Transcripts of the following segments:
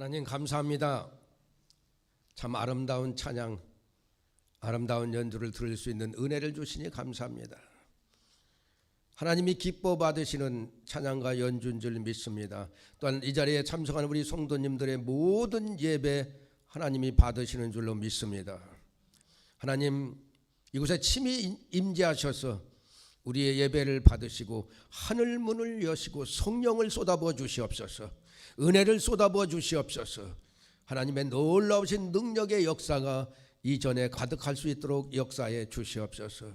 하나님 감사합니다. 참 아름다운 찬양, 아름다운 연주를 들을 수 있는 은혜를 주시니 감사합니다. 하나님이 기뻐 받으시는 찬양과 연주인 줄 믿습니다. 또한 이 자리에 참석한 우리 성도님들의 모든 예배 하나님이 받으시는 줄로 믿습니다. 하나님 이곳에 침이 임재하셔서 우리의 예배를 받으시고 하늘 문을 여시고 성령을 쏟아부어 주시옵소서. 은혜를 쏟아부어 주시옵소서. 하나님의 놀라우신 능력의 역사가 이전에 가득할 수 있도록 역사해 주시옵소서.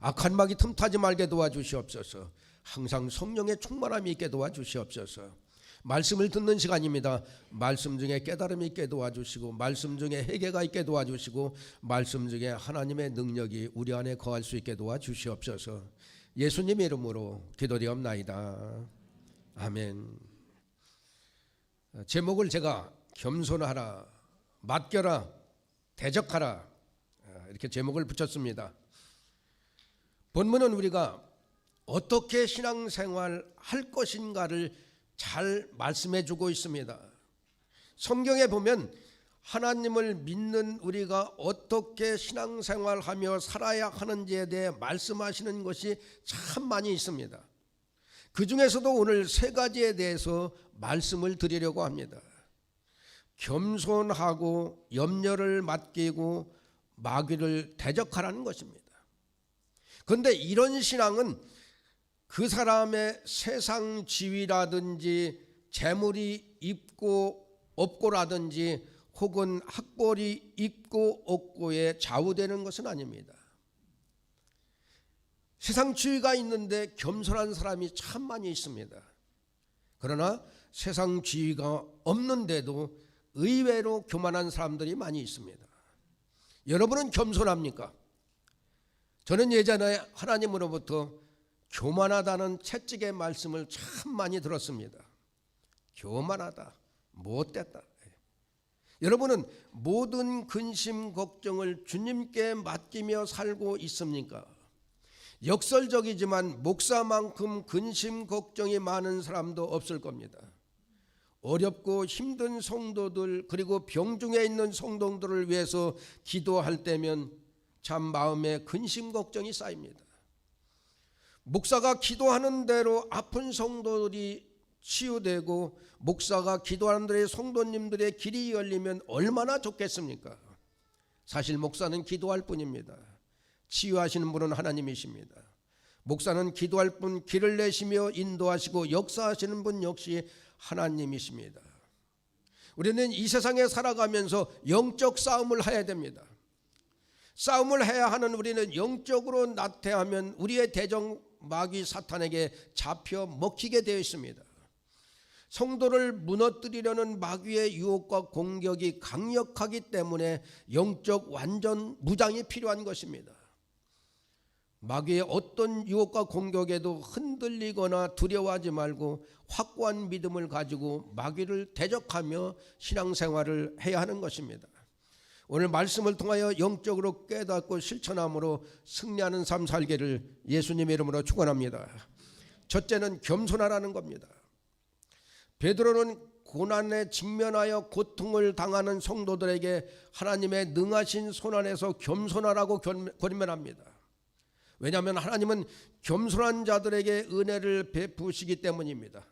악한 막이 틈타지 말게 도와주시옵소서. 항상 성령의 충만함이 있게 도와주시옵소서. 말씀을 듣는 시간입니다. 말씀 중에 깨달음이 있게 도와주시고 말씀 중에 회개가 있게 도와주시고 말씀 중에 하나님의 능력이 우리 안에 거할 수 있게 도와주시옵소서. 예수님 이름으로 기도되옵나이다. 아멘. 제목을 제가 겸손하라, 맡겨라, 대적하라 이렇게 제목을 붙였습니다. 본문은 우리가 어떻게 신앙생활 할 것인가를 잘 말씀해 주고 있습니다. 성경에 보면 하나님을 믿는 우리가 어떻게 신앙생활하며 살아야 하는지에 대해 말씀하시는 것이 참 많이 있습니다. 그 중에서도 오늘 세 가지에 대해서 말씀을 드리려고 합니다. 겸손하고 염려를 맡기고 마귀를 대적하라는 것입니다. 그런데 이런 신앙은 그 사람의 세상 지위라든지 재물이 있고 없고라든지 혹은 학벌이 있고 없고에 좌우되는 것은 아닙니다. 세상 지위가 있는데 겸손한 사람이 참 많이 있습니다. 그러나 세상 지위가 없는데도 의외로 교만한 사람들이 많이 있습니다. 여러분은 겸손합니까? 저는 예전에 하나님으로부터 교만하다는 채찍의 말씀을 참 많이 들었습니다. 교만하다, 못됐다. 여러분은 모든 근심 걱정을 주님께 맡기며 살고 있습니까? 역설적이지만 목사만큼 근심 걱정이 많은 사람도 없을 겁니다. 어렵고 힘든 성도들 그리고 병중에 있는 성도들을 위해서 기도할 때면 참 마음에 근심 걱정이 쌓입니다. 목사가 기도하는 대로 아픈 성도들이 치유되고 목사가 기도하는 대로 성도님들의 길이 열리면 얼마나 좋겠습니까? 사실 목사는 기도할 뿐입니다. 치유하시는 분은 하나님이십니다. 목사는 기도할 뿐 길을 내시며 인도하시고 역사하시는 분 역시 하나님이십니다. 우리는 이 세상에 살아가면서 영적 싸움을 해야 됩니다. 싸움을 해야 하는 우리는 영적으로 나태하면 우리의 대적 마귀 사탄에게 잡혀 먹히게 되어 있습니다. 성도를 무너뜨리려는 마귀의 유혹과 공격이 강력하기 때문에 영적 완전 무장이 필요한 것입니다. 마귀의 어떤 유혹과 공격에도 흔들리거나 두려워하지 말고 확고한 믿음을 가지고 마귀를 대적하며 신앙생활을 해야 하는 것입니다. 오늘 말씀을 통하여 영적으로 깨닫고 실천함으로 승리하는 삶 살기를 예수님의 이름으로 축원합니다. 첫째는 겸손하라는 겁니다. 베드로는 고난에 직면하여 고통을 당하는 성도들에게 하나님의 능하신 손 안에서 겸손하라고 권면합니다. 왜냐하면 하나님은 겸손한 자들에게 은혜를 베푸시기 때문입니다.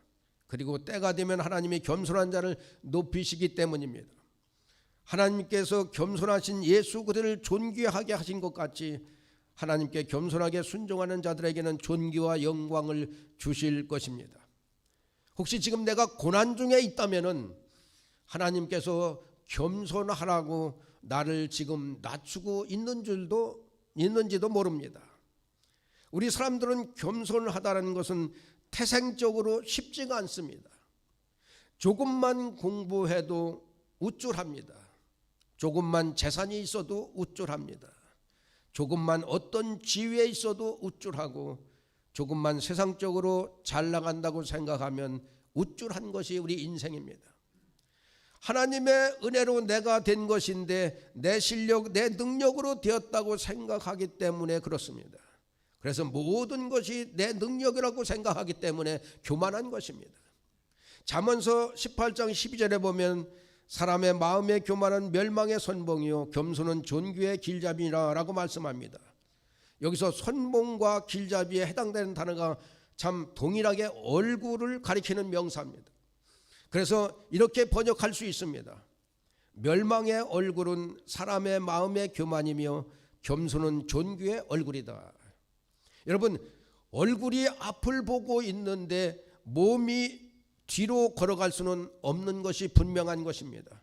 그리고 때가 되면 하나님이 겸손한 자를 높이시기 때문입니다. 하나님께서 겸손하신 예수 그들을 존귀하게 하신 것 같이 하나님께 겸손하게 순종하는 자들에게는 존귀와 영광을 주실 것입니다. 혹시 지금 내가 고난 중에 있다면은 하나님께서 겸손하라고 나를 지금 낮추고 있는 줄도 있는지도 모릅니다. 우리 사람들은 겸손하다는 것은 태생적으로 쉽지가 않습니다. 조금만 공부해도 우쭐합니다. 조금만 재산이 있어도 우쭐합니다. 조금만 어떤 지위에 있어도 우쭐하고 조금만 세상적으로 잘 나간다고 생각하면 우쭐한 것이 우리 인생입니다. 하나님의 은혜로 내가 된 것인데 내 실력, 내 능력으로 되었다고 생각하기 때문에 그렇습니다. 그래서 모든 것이 내 능력이라고 생각하기 때문에 교만한 것입니다. 잠언서 18장 12절에 보면 사람의 마음의 교만은 멸망의 선봉이요 겸손은 존귀의 길잡이라라고 말씀합니다. 여기서 선봉과 길잡이에 해당되는 단어가 참 동일하게 얼굴을 가리키는 명사입니다. 그래서 이렇게 번역할 수 있습니다. 멸망의 얼굴은 사람의 마음의 교만이며 겸손은 존귀의 얼굴이다. 여러분 얼굴이 앞을 보고 있는데 몸이 뒤로 걸어갈 수는 없는 것이 분명한 것입니다.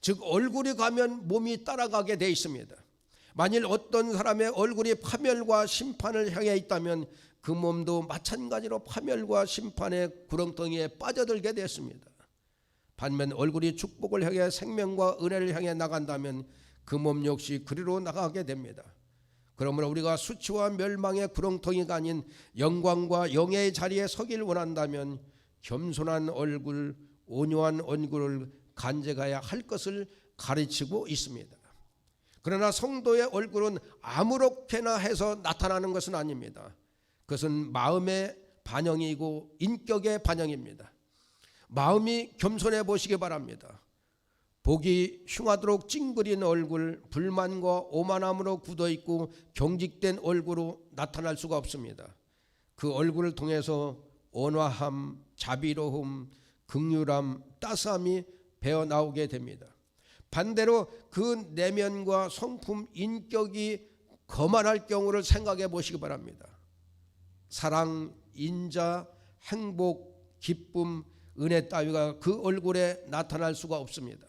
즉 얼굴이 가면 몸이 따라가게 돼 있습니다. 만일 어떤 사람의 얼굴이 파멸과 심판을 향해 있다면 그 몸도 마찬가지로 파멸과 심판의 구렁텅이에 빠져들게 됐습니다. 반면 얼굴이 축복을 향해 생명과 은혜를 향해 나간다면 그 몸 역시 그리로 나가게 됩니다. 그러므로 우리가 수치와 멸망의 구렁텅이가 아닌 영광과 영예의 자리에 서길 원한다면 겸손한 얼굴, 온유한 얼굴을 간직해야 할 것을 가르치고 있습니다. 그러나 성도의 얼굴은 아무렇게나 해서 나타나는 것은 아닙니다. 그것은 마음의 반영이고 인격의 반영입니다. 마음이 겸손해 보시기 바랍니다. 복이 흉하도록 찡그린 얼굴, 불만과 오만함으로 굳어 있고 경직된 얼굴로 나타날 수가 없습니다. 그 얼굴을 통해서 온화함, 자비로움, 극률함, 따스함이 배어 나오게 됩니다. 반대로 그 내면과 성품, 인격이 거만할 경우를 생각해 보시기 바랍니다. 사랑, 인자, 행복, 기쁨, 은혜 따위가 그 얼굴에 나타날 수가 없습니다.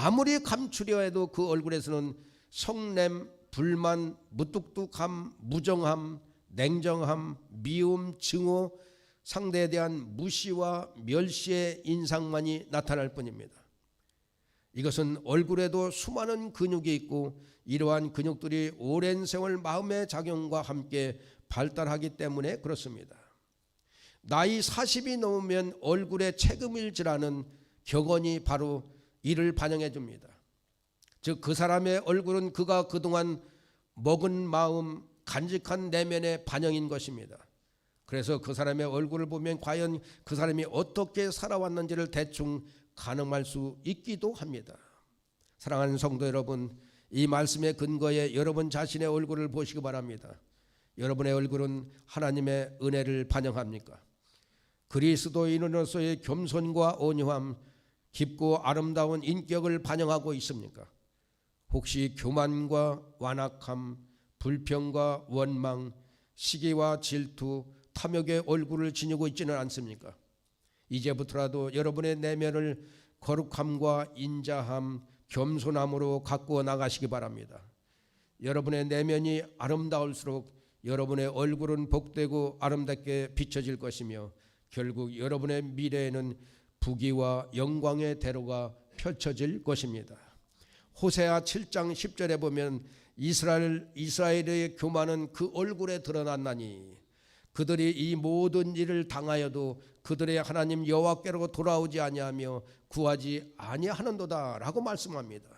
아무리 감추려 해도 그 얼굴에서는 성냄, 불만, 무뚝뚝함, 무정함, 냉정함, 미움, 증오, 상대에 대한 무시와 멸시의 인상만이 나타날 뿐입니다. 이것은 얼굴에도 수많은 근육이 있고 이러한 근육들이 오랜 세월 마음의 작용과 함께 발달하기 때문에 그렇습니다. 나이 40이 넘으면 얼굴에 체금일지라는 격언이 바로 이를 반영해 줍니다. 즉 그 사람의 얼굴은 그가 그동안 먹은 마음, 간직한 내면의 반영인 것입니다. 그래서 그 사람의 얼굴을 보면 과연 그 사람이 어떻게 살아왔는지를 대충 가늠할 수 있기도 합니다. 사랑하는 성도 여러분, 이 말씀의 근거에 여러분 자신의 얼굴을 보시기 바랍니다. 여러분의 얼굴은 하나님의 은혜를 반영합니까? 그리스도인으로서의 겸손과 온유함, 깊고 아름다운 인격을 반영하고 있습니까? 혹시 교만과 완악함, 불평과 원망, 시기와 질투, 탐욕의 얼굴을 지니고 있지는 않습니까? 이제부터라도 여러분의 내면을 거룩함과 인자함, 겸손함으로 가꾸어 나가시기 바랍니다. 여러분의 내면이 아름다울수록 여러분의 얼굴은 복되고 아름답게 비춰질 것이며 결국 여러분의 미래에는 부귀와 영광의 대로가 펼쳐질 것입니다. 호세아 7장 10절에 보면 이스라엘 이스라엘의 교만은 그 얼굴에 드러났나니 그들이 이 모든 일을 당하여도 그들의 하나님 여호와께로 돌아오지 아니하며 구하지 아니하는도다라고 말씀합니다.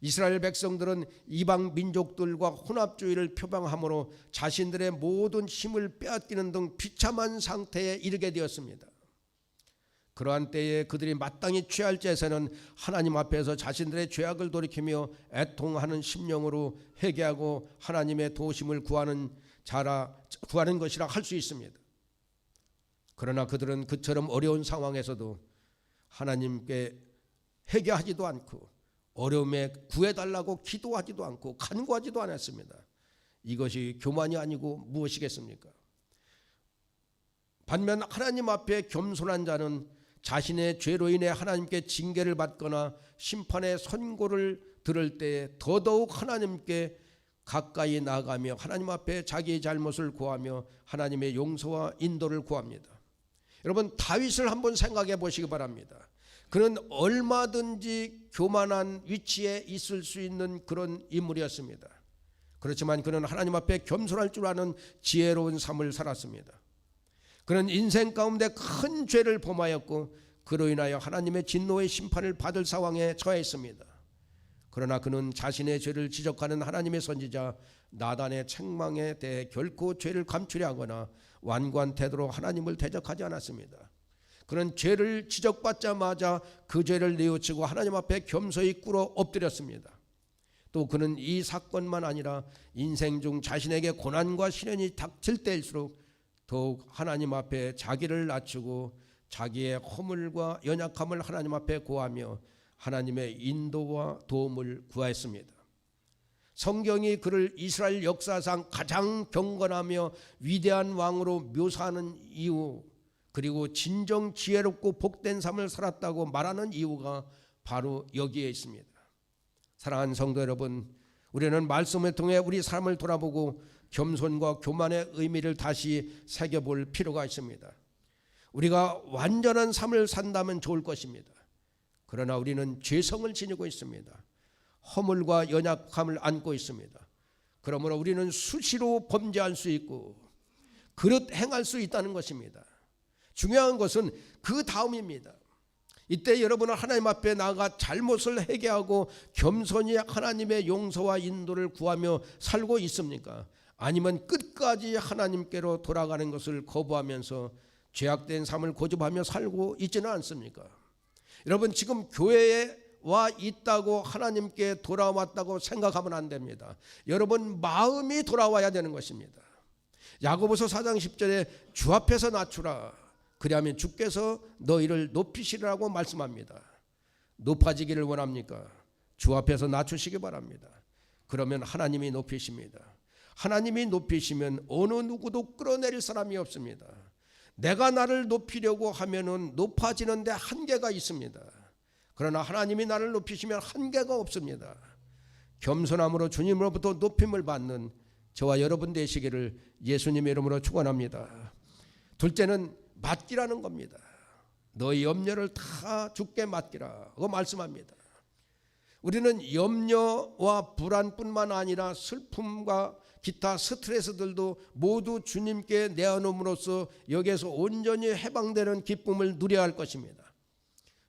이스라엘 백성들은 이방 민족들과 혼합주의를 표방함으로 자신들의 모든 힘을 빼앗기는 등 비참한 상태에 이르게 되었습니다. 그러한 때에 그들이 마땅히 취할 제사는 하나님 앞에서 자신들의 죄악을 돌이키며 애통하는 심령으로 회개하고 하나님의 도심을 구하는 자라 구하는 것이라 할 수 있습니다. 그러나 그들은 그처럼 어려운 상황에서도 하나님께 회개하지도 않고 어려움에 구해달라고 기도하지도 않고 간구하지도 않았습니다. 이것이 교만이 아니고 무엇이겠습니까? 반면 하나님 앞에 겸손한 자는 자신의 죄로 인해 하나님께 징계를 받거나 심판의 선고를 들을 때 더더욱 하나님께 가까이 나가며 하나님 앞에 자기의 잘못을 구하며 하나님의 용서와 인도를 구합니다. 여러분 다윗을 한번 생각해 보시기 바랍니다. 그는 얼마든지 교만한 위치에 있을 수 있는 그런 인물이었습니다. 그렇지만 그는 하나님 앞에 겸손할 줄 아는 지혜로운 삶을 살았습니다. 그는 인생 가운데 큰 죄를 범하였고 그로 인하여 하나님의 진노의 심판을 받을 상황에 처했습니다. 그러나 그는 자신의 죄를 지적하는 하나님의 선지자 나단의 책망에 대해 결코 죄를 감추려 하거나 완고한 태도로 하나님을 대적하지 않았습니다. 그는 죄를 지적받자마자 그 죄를 뉘우치고 하나님 앞에 겸손히 꿇어 엎드렸습니다. 또 그는 이 사건만 아니라 인생 중 자신에게 고난과 시련이 닥칠 때일수록 더욱 하나님 앞에 자기를 낮추고 자기의 허물과 연약함을 하나님 앞에 고하며 하나님의 인도와 도움을 구하였습니다. 성경이 그를 이스라엘 역사상 가장 경건하며 위대한 왕으로 묘사하는 이유 그리고 진정 지혜롭고 복된 삶을 살았다고 말하는 이유가 바로 여기에 있습니다. 사랑하는 성도 여러분, 우리는 말씀을 통해 우리 삶을 돌아보고 겸손과 교만의 의미를 다시 새겨볼 필요가 있습니다. 우리가 완전한 삶을 산다면 좋을 것입니다. 그러나 우리는 죄성을 지니고 있습니다. 허물과 연약함을 안고 있습니다. 그러므로 우리는 수시로 범죄할 수 있고 그릇 행할 수 있다는 것입니다. 중요한 것은 그 다음입니다. 이때 여러분은 하나님 앞에 나아가 잘못을 회개하고 겸손히 하나님의 용서와 인도를 구하며 살고 있습니까? 아니면 끝까지 하나님께로 돌아가는 것을 거부하면서 죄악된 삶을 고집하며 살고 있지는 않습니까? 여러분 지금 교회에 와 있다고 하나님께 돌아왔다고 생각하면 안 됩니다. 여러분 마음이 돌아와야 되는 것입니다. 야고보서 4장 10절에 주 앞에서 낮추라. 그리하면 주께서 너희를 높이시라고 말씀합니다. 높아지기를 원합니까? 주 앞에서 낮추시기 바랍니다. 그러면 하나님이 높이십니다. 하나님이 높이시면 어느 누구도 끌어내릴 사람이 없습니다. 내가 나를 높이려고 하면은 높아지는데 한계가 있습니다. 그러나 하나님이 나를 높이시면 한계가 없습니다. 겸손함으로 주님으로부터 높임을 받는 저와 여러분 되시기를 예수님의 이름으로 축원합니다. 둘째는 맡기라는 겁니다. 너희 염려를 다 주께 맡기라고 말씀합니다. 우리는 염려와 불안뿐만 아니라 슬픔과 기타 스트레스들도 모두 주님께 내어놓음으로써 여기에서 온전히 해방되는 기쁨을 누려야 할 것입니다.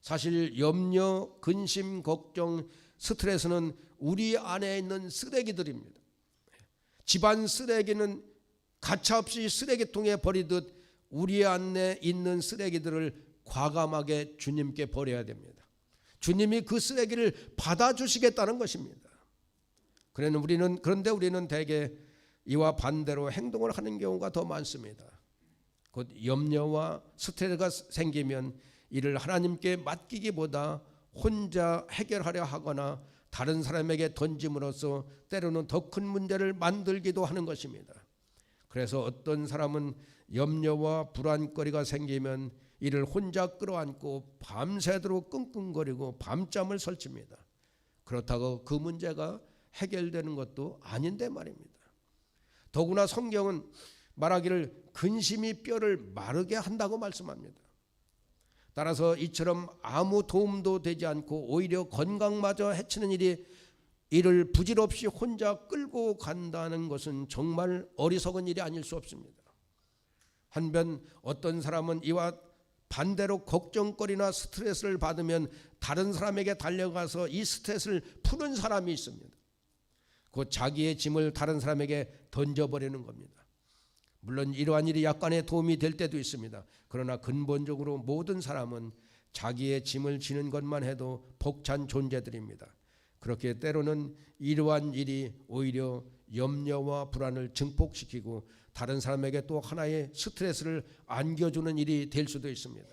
사실 염려, 근심, 걱정, 스트레스는 우리 안에 있는 쓰레기들입니다. 집안 쓰레기는 가차없이 쓰레기통에 버리듯 우리 안에 있는 쓰레기들을 과감하게 주님께 버려야 됩니다. 주님이 그 쓰레기를 받아주시겠다는 것입니다. 그러는 우리는 그런데 우리는 대개 이와 반대로 행동을 하는 경우가 더 많습니다. 곧 염려와 스트레스가 생기면 이를 하나님께 맡기기보다 혼자 해결하려 하거나 다른 사람에게 던짐으로써 때로는 더 큰 문제를 만들기도 하는 것입니다. 그래서 어떤 사람은 염려와 불안거리가 생기면 이를 혼자 끌어안고 밤새도록 끙끙거리고 밤잠을 설칩니다. 그렇다고 그 문제가 해결되는 것도 아닌데 말입니다. 더구나 성경은 말하기를 근심이 뼈를 마르게 한다고 말씀합니다. 따라서 이처럼 아무 도움도 되지 않고 오히려 건강마저 해치는 일이 이를 부질없이 혼자 끌고 간다는 것은 정말 어리석은 일이 아닐 수 없습니다. 한편 어떤 사람은 이와 반대로 걱정거리나 스트레스를 받으면 다른 사람에게 달려가서 이 스트레스를 푸는 사람이 있습니다. 곧 자기의 짐을 다른 사람에게 던져버리는 겁니다. 물론 이러한 일이 약간의 도움이 될 때도 있습니다. 그러나 근본적으로 모든 사람은 자기의 짐을 지는 것만 해도 벅찬 존재들입니다. 그렇게 때로는 이러한 일이 오히려 염려와 불안을 증폭시키고 다른 사람에게 또 하나의 스트레스를 안겨주는 일이 될 수도 있습니다.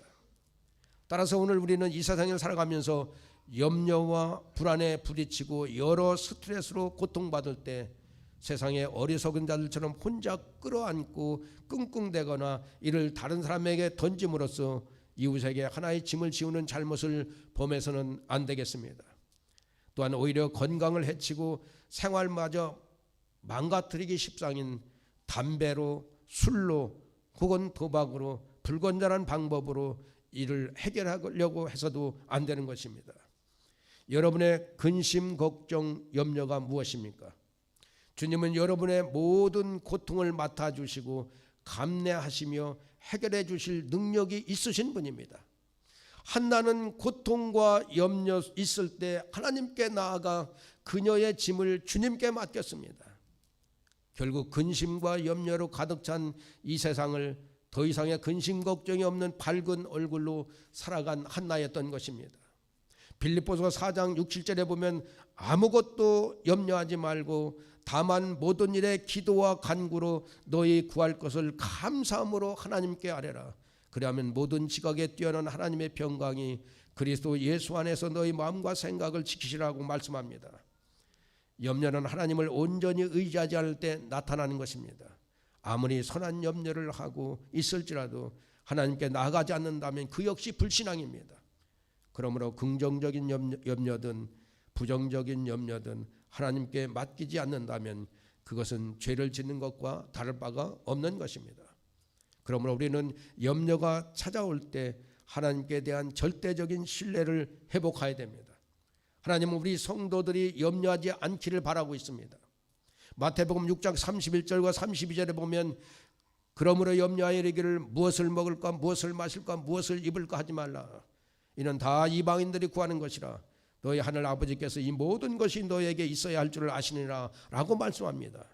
따라서 오늘 우리는 이 세상을 살아가면서 염려와 불안에 부딪히고 여러 스트레스로 고통받을 때 세상의 어리석은 자들처럼 혼자 끌어안고 끙끙대거나 이를 다른 사람에게 던짐으로써 이웃에게 하나의 짐을 지우는 잘못을 범해서는 안 되겠습니다. 또한 오히려 건강을 해치고 생활마저 망가뜨리기 십상인 담배로 술로 혹은 도박으로 불건전한 방법으로 이를 해결하려고 해서도 안 되는 것입니다. 여러분의 근심, 걱정, 염려가 무엇입니까? 주님은 여러분의 모든 고통을 맡아주시고 감내하시며 해결해 주실 능력이 있으신 분입니다. 한나는 고통과 염려 있을 때 하나님께 나아가 그녀의 짐을 주님께 맡겼습니다. 결국 근심과 염려로 가득 찬 이 세상을 더 이상의 근심 걱정이 없는 밝은 얼굴로 살아간 한나였던 것입니다. 빌립보서 4장 6, 7절에 보면 아무것도 염려하지 말고 다만 모든 일에 기도와 간구로 너희 구할 것을 감사함으로 하나님께 아뢰라. 그리하면 모든 지각에 뛰어난 하나님의 평강이 그리스도 예수 안에서 너희 마음과 생각을 지키시라고 말씀합니다. 염려는 하나님을 온전히 의지하지 않을 때 나타나는 것입니다. 아무리 선한 염려를 하고 있을지라도 하나님께 나아가지 않는다면 그 역시 불신앙입니다. 그러므로 긍정적인 염려, 염려 든 부정적인 염려든 하나님께 맡기지 않는다면 그것은 죄를 짓는 것과 다를 바가 없는 것입니다. 그러므로 우리는 염려가 찾아올 때 하나님께 대한 절대적인 신뢰를 회복해야 됩니다. 하나님은 우리 성도들이 염려하지 않기를 바라고 있습니다. 마태복음 6장 31절과 32절에 보면 그러므로 염려하여 이르기를 무엇을 먹을까 무엇을 마실까 무엇을 입을까 하지 말라. 이는 다 이방인들이 구하는 것이라. 너희 하늘 아버지께서 이 모든 것이 너에게 있어야 할 줄을 아시느니라 라고 말씀합니다.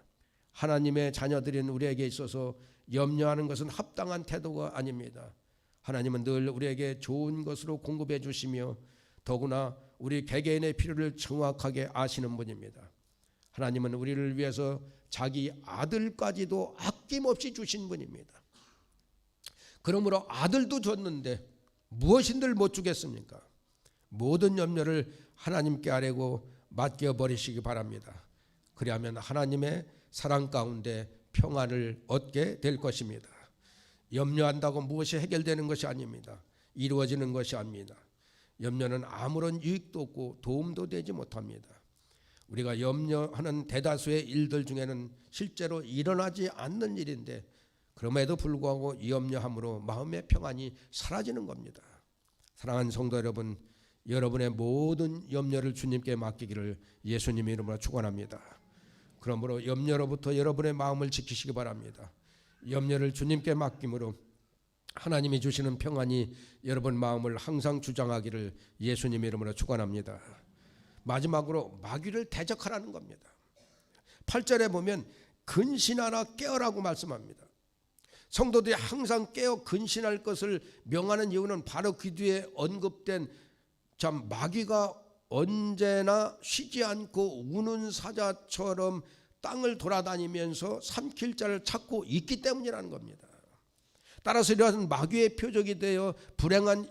하나님의 자녀들인 우리에게 있어서 염려하는 것은 합당한 태도가 아닙니다. 하나님은 늘 우리에게 좋은 것으로 공급해 주시며 더구나 우리 개개인의 필요를 정확하게 아시는 분입니다. 하나님은 우리를 위해서 자기 아들까지도 아낌없이 주신 분입니다. 그러므로 아들도 줬는데 무엇인들 못 주겠습니까? 모든 염려를 하나님께 아뢰고 맡겨 버리시기 바랍니다. 그리하면 하나님의 사랑 가운데 평안을 얻게 될 것입니다. 염려한다고 무엇이 해결되는 것이 아닙니다. 이루어지는 것이 아닙니다. 염려는 아무런 유익도 없고 도움도 되지 못합니다. 우리가 염려하는 대다수의 일들 중에는 실제로 일어나지 않는 일인데 그럼에도 불구하고 염려함으로 마음의 평안이 사라지는 겁니다. 사랑하는 성도 여러분, 여러분의 모든 염려를 주님께 맡기기를 예수님 이름으로 축원합니다. 그러므로 염려로부터 여러분의 마음을 지키시기 바랍니다. 염려를 주님께 맡김으로 하나님이 주시는 평안이 여러분 마음을 항상 주장하기를 예수님 이름으로 축원합니다. 마지막으로 마귀를 대적하라는 겁니다. 8절에 보면 근신하라 깨어라고 말씀합니다. 성도들이 항상 깨어 근신할 것을 명하는 이유는 바로 그 뒤에 언급된 참 마귀가 언제나 쉬지 않고 우는 사자처럼 땅을 돌아다니면서 삼킬 자를 찾고 있기 때문이라는 겁니다. 따라서 이러한 마귀의 표적이 되어 불행한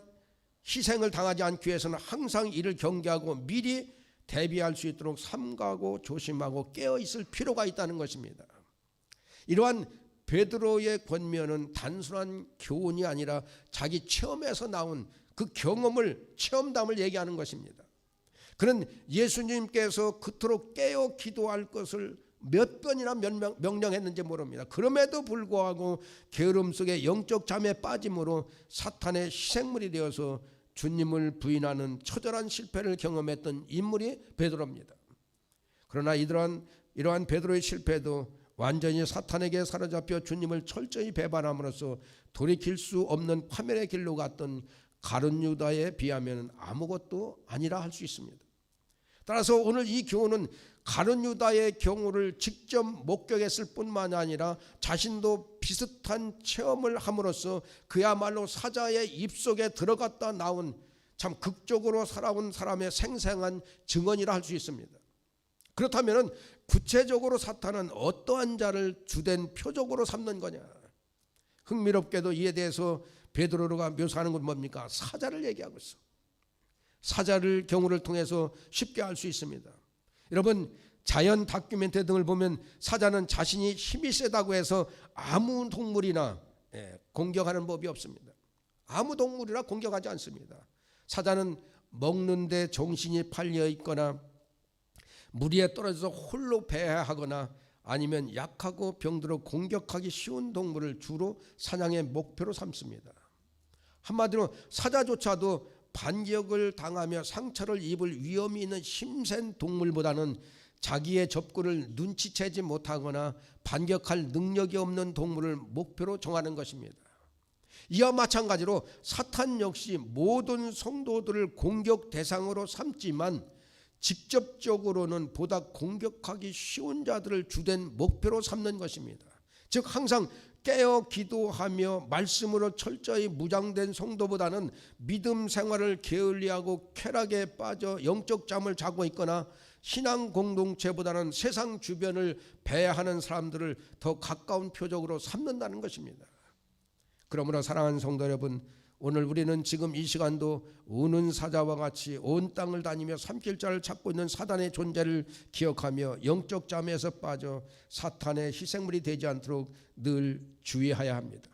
희생을 당하지 않기 위해서는 항상 이를 경계하고 미리 대비할 수 있도록 삼가고 조심하고 깨어 있을 필요가 있다는 것입니다. 이러한 베드로의 권면은 단순한 교훈이 아니라 자기 체험에서 나온 그 경험을 체험담을 얘기하는 것입니다. 그는 예수님께서 그토록 깨어 기도할 것을 몇 번이나 명령, 명령했는지 모릅니다. 그럼에도 불구하고 게으름 속에 영적 잠에 빠짐으로 사탄의 희생물이 되어서 주님을 부인하는 처절한 실패를 경험했던 인물이 베드로입니다. 그러나 이러한 이러한 베드로의 실패도 완전히 사탄에게 사로잡혀 주님을 철저히 배반함으로써 돌이킬 수 없는 파멸의 길로 갔던 가룟 유다에 비하면 아무것도 아니라 할 수 있습니다. 따라서 오늘 이 교훈은 가룟 유다의 경우를 직접 목격했을 뿐만 아니라 자신도 비슷한 체험을 함으로써 그야말로 사자의 입속에 들어갔다 나온 참 극적으로 살아온 사람의 생생한 증언이라 할 수 있습니다. 그렇다면 구체적으로 사탄은 어떠한 자를 주된 표적으로 삼는 거냐? 흥미롭게도 이에 대해서 베드로가 묘사하는 건 뭡니까? 사자를 얘기하고 있어. 사자를 경우를 통해서 쉽게 알 수 있습니다. 여러분 자연 다큐멘터리 등을 보면 사자는 자신이 힘이 세다고 해서 아무 동물이나 예, 공격하는 법이 없습니다. 아무 동물이나 공격하지 않습니다. 사자는 먹는데 정신이 팔려 있거나 무리에 떨어져서 홀로 배회하거나 아니면 약하고 병들어 공격하기 쉬운 동물을 주로 사냥의 목표로 삼습니다. 한마디로 사자조차도 반격을 당하며 상처를 입을 위험이 있는 힘센 동물보다는 자기의 접근을 눈치채지 못하거나 반격할 능력이 없는 동물을 목표로 정하는 것입니다. 이와 마찬가지로 사탄 역시 모든 성도들을 공격 대상으로 삼지만 직접적으로는 보다 공격하기 쉬운 자들을 주된 목표로 삼는 것입니다. 즉 항상 깨어 기도하며 말씀으로 철저히 무장된 성도보다는 믿음 생활을 게을리하고 쾌락에 빠져 영적 잠을 자고 있거나 신앙 공동체보다는 세상 주변을 배회하는 사람들을 더 가까운 표적으로 삼는다는 것입니다. 그러므로 사랑하는 성도 여러분, 오늘 우리는 지금 이 시간도 우는 사자와 같이 온 땅을 다니며 삼킬자를 찾고 있는 사단의 존재를 기억하며 영적 잠에서 빠져 사탄의 희생물이 되지 않도록 늘 주의해야 합니다.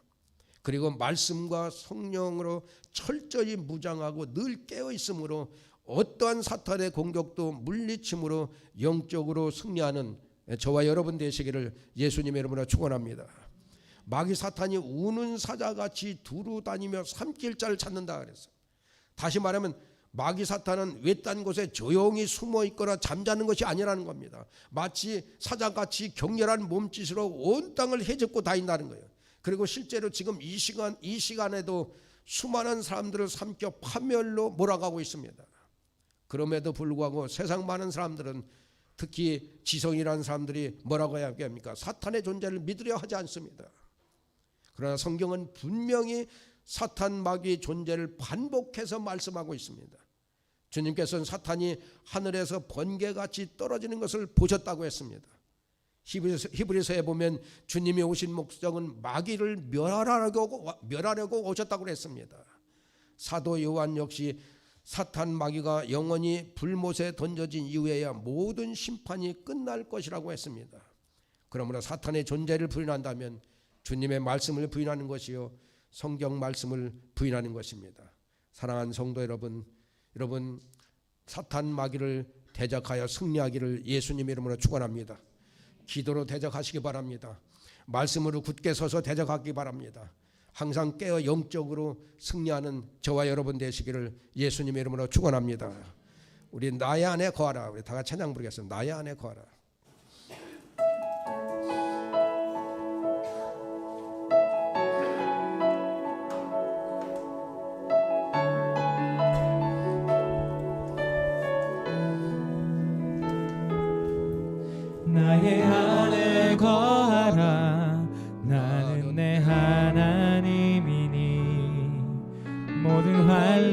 그리고 말씀과 성령으로 철저히 무장하고 늘 깨어 있으므로 어떠한 사탄의 공격도 물리침으로 영적으로 승리하는 저와 여러분 되시기를 예수님의 이름으로 축원합니다. 마귀 사탄이 우는 사자같이 두루 다니며 삼킬 자를 찾는다 그랬어. 다시 말하면 마귀 사탄은 외딴 곳에 조용히 숨어 있거나 잠자는 것이 아니라는 겁니다. 마치 사자같이 격렬한 몸짓으로 온 땅을 헤집고 다닌다는 거예요. 그리고 실제로 지금 이 시간 이 시간에도 수많은 사람들을 삼켜 파멸로 몰아가고 있습니다. 그럼에도 불구하고 세상 많은 사람들은 특히 지성이라는 사람들이 뭐라고 해야 합니까? 사탄의 존재를 믿으려 하지 않습니다. 그러나 성경은 분명히 사탄 마귀의 존재를 반복해서 말씀하고 있습니다. 주님께서는 사탄이 하늘에서 번개같이 떨어지는 것을 보셨다고 했습니다. 히브리서, 히브리서에 보면 주님이 오신 목적은 마귀를 멸하려고 멸하려고 오셨다고 했습니다. 사도 요한 역시 사탄 마귀가 영원히 불못에 던져진 이후에야 모든 심판이 끝날 것이라고 했습니다. 그러므로 사탄의 존재를 부인한다면 주님의 말씀을 부인하는 것이요 성경 말씀을 부인하는 것입니다. 사랑하는 성도 여러분, 여러분 사탄 마귀를 대적하여 승리하기를 예수님 이름으로 축원합니다. 기도로 대적하시기 바랍니다. 말씀으로 굳게 서서 대적하기 바랍니다. 항상 깨어 영적으로 승리하는 저와 여러분 되시기를 예수님의 이름으로 축원합니다. 우리 나의 안에 거하라. 우리 다 같이 찬양 부르겠습니다. 나의 안에 거하라.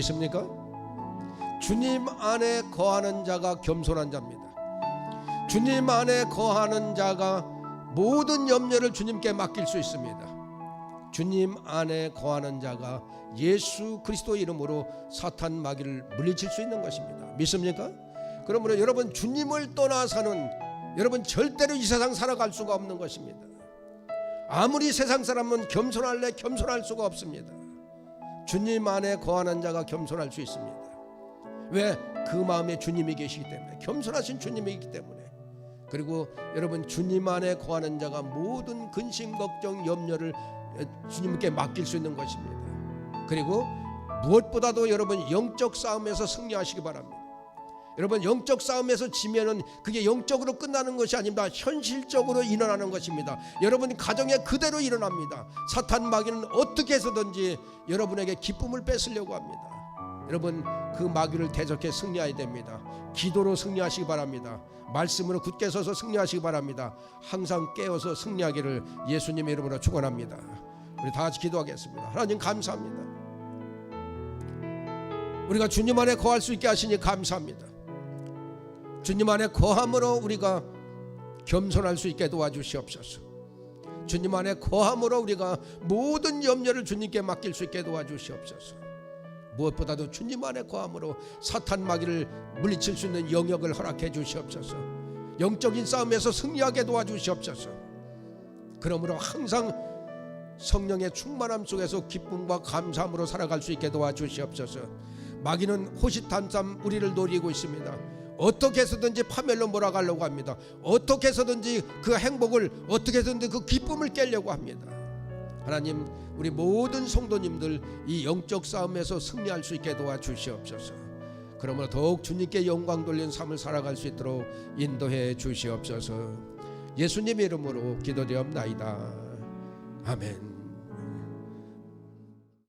믿습니까? 주님 안에 거하는 자가 겸손한 자입니다. 주님 안에 거하는 자가 모든 염려를 주님께 맡길 수 있습니다. 주님 안에 거하는 자가 예수 그리스도 이름으로 사탄 마귀를 물리칠 수 있는 것입니다. 믿습니까? 그러므로 여러분 주님을 떠나서는 여러분 절대로 이 세상 살아갈 수가 없는 것입니다. 아무리 세상 사람은 겸손할래 겸손할 수가 없습니다. 주님 안에 거하는 자가 겸손할 수 있습니다. 왜 그 마음에 주님이 계시기 때문에 겸손하신 주님이기 때문에 그리고 여러분 주님 안에 거하는 자가 모든 근심 걱정 염려를 주님께 맡길 수 있는 것입니다. 그리고 무엇보다도 여러분 영적 싸움에서 승리하시기 바랍니다. 여러분 영적 싸움에서 지면은 그게 영적으로 끝나는 것이 아닙니다. 현실적으로 일어나는 것입니다. 여러분 가정에 그대로 일어납니다. 사탄 마귀는 어떻게 해서든지 여러분에게 기쁨을 뺏으려고 합니다. 여러분 그 마귀를 대적해 승리해야 됩니다. 기도로 승리하시기 바랍니다. 말씀으로 굳게 서서 승리하시기 바랍니다. 항상 깨어서 승리하기를 예수님의 이름으로 축원합니다. 우리 다 같이 기도하겠습니다. 하나님 감사합니다. 우리가 주님 안에 거할 수 있게 하시니 감사합니다. 주님 안에 거함으로 우리가 겸손할 수 있게 도와주시옵소서. 주님 안에 거함으로 우리가 모든 염려를 주님께 맡길 수 있게 도와주시옵소서. 무엇보다도 주님 안에 거함으로 사탄 마귀를 물리칠 수 있는 영역을 허락해 주시옵소서. 영적인 싸움에서 승리하게 도와주시옵소서. 그러므로 항상 성령의 충만함 속에서 기쁨과 감사함으로 살아갈 수 있게 도와주시옵소서. 마귀는 호시탐탐 우리를 노리고 있습니다. 어떻게 해서든지 파멸로 몰아가려고 합니다. 어떻게 해서든지 그 행복을 어떻게 해서든지 그 기쁨을 깨려고 합니다. 하나님 우리 모든 성도님들 이 영적 싸움에서 승리할 수 있게 도와주시옵소서. 그러므로 더욱 주님께 영광 돌리는 삶을 살아갈 수 있도록 인도해 주시옵소서. 예수님의 이름으로 기도되옵나이다. 아멘.